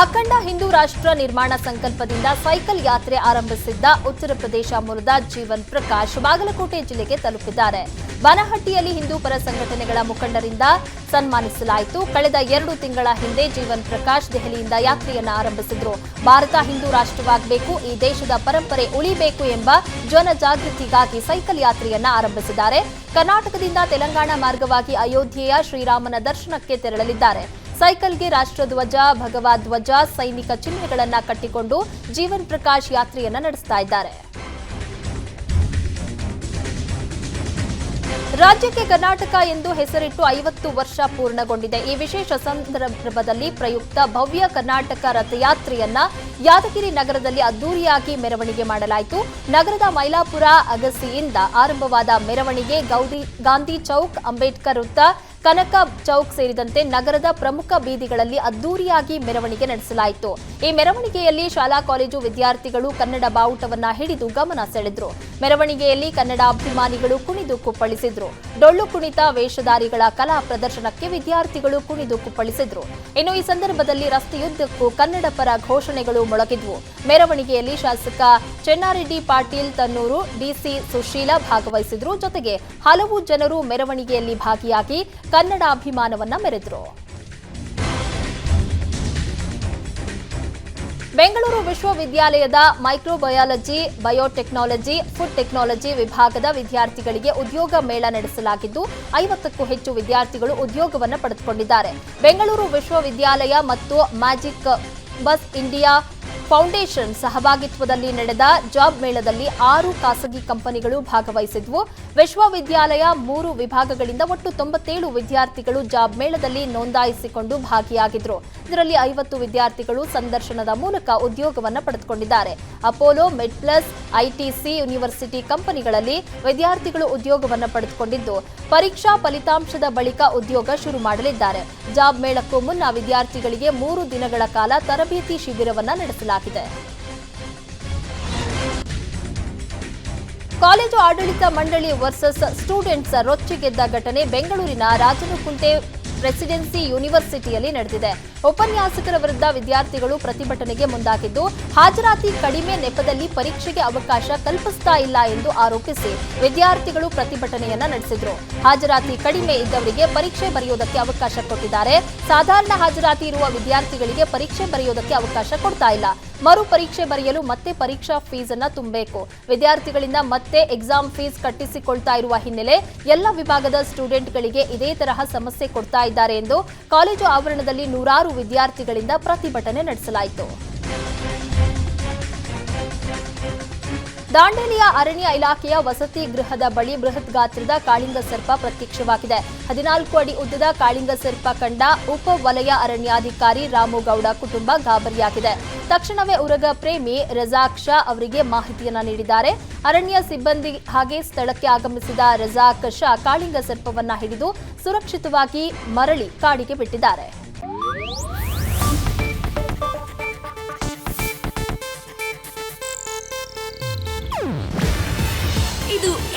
ಅಖಂಡ ಹಿಂದೂ ರಾಷ್ಟ್ರ ನಿರ್ಮಾಣ ಸಂಕಲ್ಪದಿಂದ ಸೈಕಲ್ ಯಾತ್ರೆ ಆರಂಭಿಸಿದ್ದ ಉತ್ತರ ಪ್ರದೇಶ ಮೂಲದ ಜೀವನ್ ಪ್ರಕಾಶ್ ಬಾಗಲಕೋಟೆ ಜಿಲ್ಲೆಗೆ ತಲುಪಿದ್ದಾರೆ. ಬನಹಟ್ಟಿಯಲ್ಲಿ ಹಿಂದೂ ಪರ ಸಂಘಟನೆಗಳ ಮುಖಂಡರಿಂದ ಸನ್ಮಾನಿಸಲಾಯಿತು. ಕಳೆದ ಎರಡು ತಿಂಗಳ ಹಿಂದೆ ಜೀವನ್ ಪ್ರಕಾಶ್ ದೆಹಲಿಯಿಂದ ಯಾತ್ರೆಯನ್ನು ಆರಂಭಿಸಿದ್ರು. ಭಾರತ ಹಿಂದೂ ರಾಷ್ಟ್ರವಾಗಬೇಕು, ಈ ದೇಶದ ಪರಂಪರೆ ಉಳಿಬೇಕು ಎಂಬ ಜನಜಾಗೃತಿಗಾಗಿ ಸೈಕಲ್ ಯಾತ್ರೆಯನ್ನ ಆರಂಭಿಸಿದ್ದಾರೆ. ಕರ್ನಾಟಕದಿಂದ ತೆಲಂಗಾಣ ಮಾರ್ಗವಾಗಿ ಅಯೋಧ್ಯೆಯ ಶ್ರೀರಾಮನ ದರ್ಶನಕ್ಕೆ ತೆರಳಲಿದ್ದಾರೆ. ಸೈಕಲ್ಗೆ ರಾಷ್ಟ್ರಧ್ವಜ ಭಗವಾ ಧ್ವಜ, ಸೈನಿಕ ಚಿಹ್ನೆಗಳನ್ನ ಕಟ್ಟಿಕೊಂಡು ಜೀವನ್ ಪ್ರಕಾಶ್ ಯಾತ್ರೆಯನ್ನ ನಡೆಸ್ತಾ ಇದ್ದಾರೆ. ರಾಜ್ಯಕ್ಕೆ ಕರ್ನಾಟಕ ಎಂದು ಹೆಸರಿಟ್ಟು ಐವತ್ತು ವರ್ಷ ಪೂರ್ಣಗೊಂಡಿದೆ. ಈ ವಿಶೇಷ ಸಂದರ್ಭದಲ್ಲಿ ಪ್ರಯುಕ್ತ ಭವ್ಯ ಕರ್ನಾಟಕ ರಥಯಾತ್ರೆಯನ್ನ ಯಾದಗಿರಿ ನಗರದಲ್ಲಿ ಅದ್ದೂರಿಯಾಗಿ ಮೆರವಣಿಗೆ ಮಾಡಲಾಯಿತು. ನಗರದ ಮೈಲಾಪುರ ಅಗಸಿಯಿಂದ ಆರಂಭವಾದ ಮೆರವಣಿಗೆ ಗೌರಿ ಗಾಂಧಿ ಚೌಕ್, ಅಂಬೇಡ್ಕರ್ ವೃತ್ತ ಕನಕ ಚೌಕ್ ಸೇರಿದಂತೆ ನಗರದ ಪ್ರಮುಖ ಬೀದಿಗಳಲ್ಲಿ ಅದ್ದೂರಿಯಾಗಿ ಮೆರವಣಿಗೆ ನಡೆಸಲಾಯಿತು. ಈ ಮೆರವಣಿಗೆಯಲ್ಲಿ ಶಾಲಾ, ಕಾಲೇಜು ವಿದ್ಯಾರ್ಥಿಗಳು ಕನ್ನಡ ಬಾವುಟವನ್ನ ಹಿಡಿದು ಗಮನ ಸೆಳೆದ್ರು. ಮೆರವಣಿಗೆಯಲ್ಲಿ ಕನ್ನಡ ಅಭಿಮಾನಿಗಳು ಕುಣಿದು ಕುಪ್ಪಳಿಸಿದ್ರು. ಡೊಳ್ಳು ಕುಣಿತ ವೇಷಧಾರಿಗಳ ಕಲಾ ಪ್ರದರ್ಶನಕ್ಕೆ ವಿದ್ಯಾರ್ಥಿಗಳು ಕುಣಿದು ಕುಪ್ಪಳಿಸಿದ್ರು. ಇನ್ನು ಈ ಸಂದರ್ಭದಲ್ಲಿ ರಸ್ತೆಯುದ್ದಕ್ಕೂ ಕನ್ನಡ ಪರ ಘೋಷಣೆಗಳು ಮೊಳಗಿದ್ವು. ಮೆರವಣಿಗೆಯಲ್ಲಿ ಶಾಸಕ ಚೆನ್ನಾರೆಡ್ಡಿ ಪಾಟೀಲ್ ತನ್ನೂರು ಡಿಸಿ ಸುಶೀಲ ಭಾಗವಹಿಸಿದ್ರು. ಜೊತೆಗೆ ಹಲವು ಜನರು ಮೆರವಣಿಗೆಯಲ್ಲಿ ಭಾಗಿಯಾಗಿ ಕನ್ನಡ ಅಭಿಮಾನವನ್ನ ಮೆರೆದರು. ಬೆಂಗಳೂರು ವಿಶ್ವವಿದ್ಯಾಲಯದ ಮೈಕ್ರೋಬಯಾಲಜಿ, ಬಯೋಟೆಕ್ನಾಲಜಿ, ಫುಡ್ ಟೆಕ್ನಾಲಜಿ ವಿಭಾಗದ ವಿದ್ಯಾರ್ಥಿಗಳಿಗೆ ಉದ್ಯೋಗ ಮೇಳ ನಡೆಸಲಾಗಿದ್ದು, ಐವತ್ತಕ್ಕೂ ಹೆಚ್ಚು ವಿದ್ಯಾರ್ಥಿಗಳು ಉದ್ಯೋಗವನ್ನು ಪಡೆದುಕೊಂಡಿದ್ದಾರೆ. ಬೆಂಗಳೂರು ವಿಶ್ವವಿದ್ಯಾಲಯ ಮತ್ತು ಮ್ಯಾಜಿಕ್ ಬಸ್ ಇಂಡಿಯಾ ಫೌಂಡೇಶನ್ ಸಹಭಾಗಿತ್ವದಲ್ಲಿ ನಡೆದ ಜಾಬ್ ಮೇಳದಲ್ಲಿ ಆರು ಖಾಸಗಿ ಕಂಪನಿಗಳು ಭಾಗವಹಿಸಿದ್ವು. ವಿಶ್ವವಿದ್ಯಾಲಯ ಮೂರು ವಿಭಾಗಗಳಿಂದ ಒಟ್ಟು ತೊಂಬತ್ತೇಳು ವಿದ್ಯಾರ್ಥಿಗಳು ಜಾಬ್ ಮೇಳದಲ್ಲಿ ನೋಂದಾಯಿಸಿಕೊಂಡು ಭಾಗಿಯಾಗಿದ್ರು. ಇದರಲ್ಲಿ ಐವತ್ತು ವಿದ್ಯಾರ್ಥಿಗಳು ಸಂದರ್ಶನದ ಮೂಲಕ ಉದ್ಯೋಗವನ್ನು ಪಡೆದುಕೊಂಡಿದ್ದಾರೆ. ಅಪೋಲೋ ಮೆಡ್ಪ್ಲಸ್ ಐಟಿಸಿ, ಯೂನಿವರ್ಸಿಟಿ ಕಂಪನಿಗಳಲ್ಲಿ ವಿದ್ಯಾರ್ಥಿಗಳು ಉದ್ಯೋಗವನ್ನು ಪಡೆದುಕೊಂಡಿದ್ದು, ಪರೀಕ್ಷಾ ಫಲಿತಾಂಶದ ಬಳಿಕ ಉದ್ಯೋಗ ಶುರು ಮಾಡಲಿದ್ದಾರೆ. ಜಾಬ್ ಮೇಳಕ್ಕೂ ಮುನ್ನ ವಿದ್ಯಾರ್ಥಿಗಳಿಗೆ ಮೂರು ದಿನಗಳ ಕಾಲ ತರಬೇತಿ ಶಿಬಿರವನ್ನ ನಡೆಸಲಾಗಿದೆ. ಕಾಲೇಜು ಆಡಳಿತ ಮಂಡಳಿ ವರ್ಸಸ್ ಸ್ಟೂಡೆಂಟ್ಸ್ ರೊಚ್ಚಿಗೆದ್ದ ಘಟನೆ ಬೆಂಗಳೂರಿನ ರಾಜನಕುಂಟೆ ಪ್ರೆಸಿಡೆನ್ಸಿ ಯೂನಿವರ್ಸಿಟಿಯಲ್ಲಿ ನಡೆದಿದೆ. ಉಪನ್ಯಾಸಕರ ವಿರುದ್ಧ ವಿದ್ಯಾರ್ಥಿಗಳು ಪ್ರತಿಭಟನೆಗೆ ಮುಂದಾಗಿದ್ದು, ಹಾಜರಾತಿ ಕಡಿಮೆ ನೆಪದಲ್ಲಿ ಪರೀಕ್ಷೆಗೆ ಅವಕಾಶ ಕಲ್ಪಿಸ್ತಾ ಇಲ್ಲ ಎಂದು ಆರೋಪಿಸಿ ವಿದ್ಯಾರ್ಥಿಗಳು ಪ್ರತಿಭಟನೆಯನ್ನ ನಡೆಸಿದ್ರು. ಹಾಜರಾತಿ ಕಡಿಮೆ ಇದ್ದವರಿಗೆ ಪರೀಕ್ಷೆ ಬರೆಯೋದಕ್ಕೆ ಅವಕಾಶ ಕೊಟ್ಟಿದ್ದಾರೆ. ಸಾಧಾರಣ ಹಾಜರಾತಿ ಇರುವ ವಿದ್ಯಾರ್ಥಿಗಳಿಗೆ ಪರೀಕ್ಷೆ ಬರೆಯೋದಕ್ಕೆ ಅವಕಾಶ ಕೊಡ್ತಾ ಇಲ್ಲ. ಮರು ಪರೀಕ್ಷೆ ಬರೆಯಲು ಮತ್ತೆ ಪರೀಕ್ಷಾ ಫೀಸ್ ಅನ್ನ ತುಂಬಬೇಕು. ವಿದ್ಯಾರ್ಥಿಗಳಿಂದ ಮತ್ತೆ ಎಕ್ಸಾಮ್ ಫೀಸ್ ಕಟ್ಟಿಸಿಕೊಳ್ತಾ ಇರುವ ಹಿನ್ನೆಲೆ ಎಲ್ಲ ವಿಭಾಗದ ಸ್ಟೂಡೆಂಟ್ಗಳಿಗೆ ಇದೇ ತರಹ ಸಮಸ್ಯೆ ಕೊಡ್ತಾ ಇದ್ದಾರೆ ಎಂದು ಕಾಲೇಜು ಆವರಣದಲ್ಲಿ ನೂರಾರು ವಿದ್ಯಾರ್ಥಿಗಳಿಂದ ಪ್ರತಿಭಟನೆ ನಡೆಸಲಾಯಿತು. ದಾಂಡೇಲಿಯ ಅರಣ್ಯ ಇಲಾಖೆಯ ವಸತಿ ಗೃಹದ ಬಳಿ ಬೃಹತ್ ಗಾತ್ರದ ಕಾಳಿಂಗ ಸರ್ಪ ಪ್ರತ್ಯಕ್ಷವಾಗಿದೆ. ಹದಿನಾಲ್ಕು ಅಡಿ ಉದ್ದದ ಕಾಳಿಂಗ ಸರ್ಪ ಕಂಡ ಉಪ ವಲಯ ಅರಣ್ಯಾಧಿಕಾರಿ ರಾಮುಗೌಡ ಕುಟುಂಬ ಗಾಬರಿಯಾಗಿದೆ. ತಕ್ಷಣವೇ ಉರಗ ಪ್ರೇಮಿ ರಜಾಕ್ ಶಾ ಅವರಿಗೆ ಮಾಹಿತಿಯನ್ನು ನೀಡಿದ್ದಾರೆ. ಅರಣ್ಯ ಸಿಬ್ಬಂದಿ ಹಾಗೆ ಸ್ಥಳಕ್ಕೆ ಆಗಮಿಸಿದ ರಜಾಕ್ ಶಾ ಕಾಳಿಂಗ ಸರ್ಪವನ್ನ ಹಿಡಿದು ಸುರಕ್ಷಿತವಾಗಿ ಮರಳಿ ಕಾಡಿಗೆ ಬಿಟ್ಟಿದ್ದಾರೆ.